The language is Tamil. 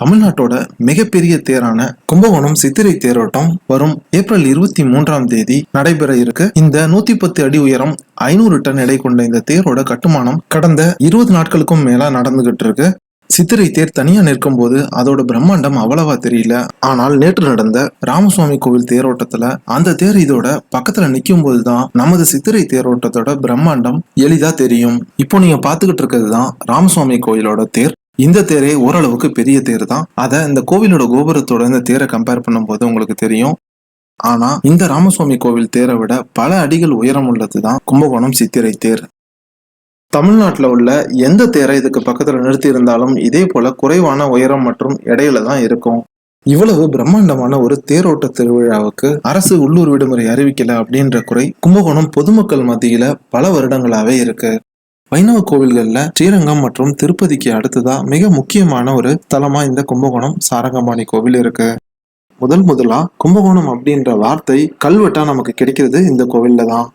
தமிழ்நாட்டோட மிகப்பெரிய தேரான கும்பகோணம் சித்திரை தேரோட்டம் வரும் ஏப்ரல் இருபத்தி மூன்றாம் தேதி நடைபெற இருக்கு. இந்த நூத்தி பத்து அடி உயரம் ஐநூறு டன் எடை கொண்ட இந்த தேரோட கட்டுமானம் கடந்த இருபது நாட்களுக்கும் மேல நடந்துகிட்டு இருக்கு. சித்திரை தேர் தனியா நிற்கும் போது அதோட பிரம்மாண்டம் அவ்வளவா தெரியல. ஆனால் நேற்று நடந்த ராமசுவாமி கோவில் தேரோட்டத்துல அந்த தேர் இதோட பக்கத்துல நிற்கும் போதுதான் நமது சித்திரை தேரோட்டத்தோட பிரம்மாண்டம் எளிதா தெரியும். இப்போ நீங்க பாத்துக்கிட்டு இருக்கிறது தான் ராமசுவாமி கோயிலோட தேர். இந்த தேரே ஓரளவுக்கு பெரிய தேர் தான் அதை இந்த கோவிலோட கோபுரத்தோட இந்த தேரை கம்பேர் பண்ணும்போது உங்களுக்கு தெரியும். ஆனா இந்த ராமசுவாமி கோவில் தேரை விட பல அடிகள் உயரம் உள்ளது தான் கும்பகோணம் சித்திரை தேர். தமிழ்நாட்டில் உள்ள எந்த தேரை இதுக்கு பக்கத்துல நிறுத்தி இருந்தாலும் இதே போல குறைவான உயரம் மற்றும் இடையில தான் இருக்கும். இவ்வளவு பிரம்மாண்டமான ஒரு தேரோட்ட திருவிழாவுக்கு அரசு உள்ளூர் விடுமுறை அறிவிக்கல அப்படின்ற குறை கும்பகோணம் பொதுமக்கள் மத்தியில பல வருடங்களாவே இருக்கு. வைணவ கோவில்கள்ல ஸ்ரீரங்கம் மற்றும் திருப்பதிக்கு அடுத்ததா மிக முக்கியமான ஒரு தலமா இந்த கும்பகோணம் சாரங்கபாணி கோவில் இருக்கு. முதல் முதலா கும்பகோணம் அப்படின்ற வார்த்தை கல்வெட்டா நமக்கு கிடைக்கிறது இந்த கோவில்ல தான்.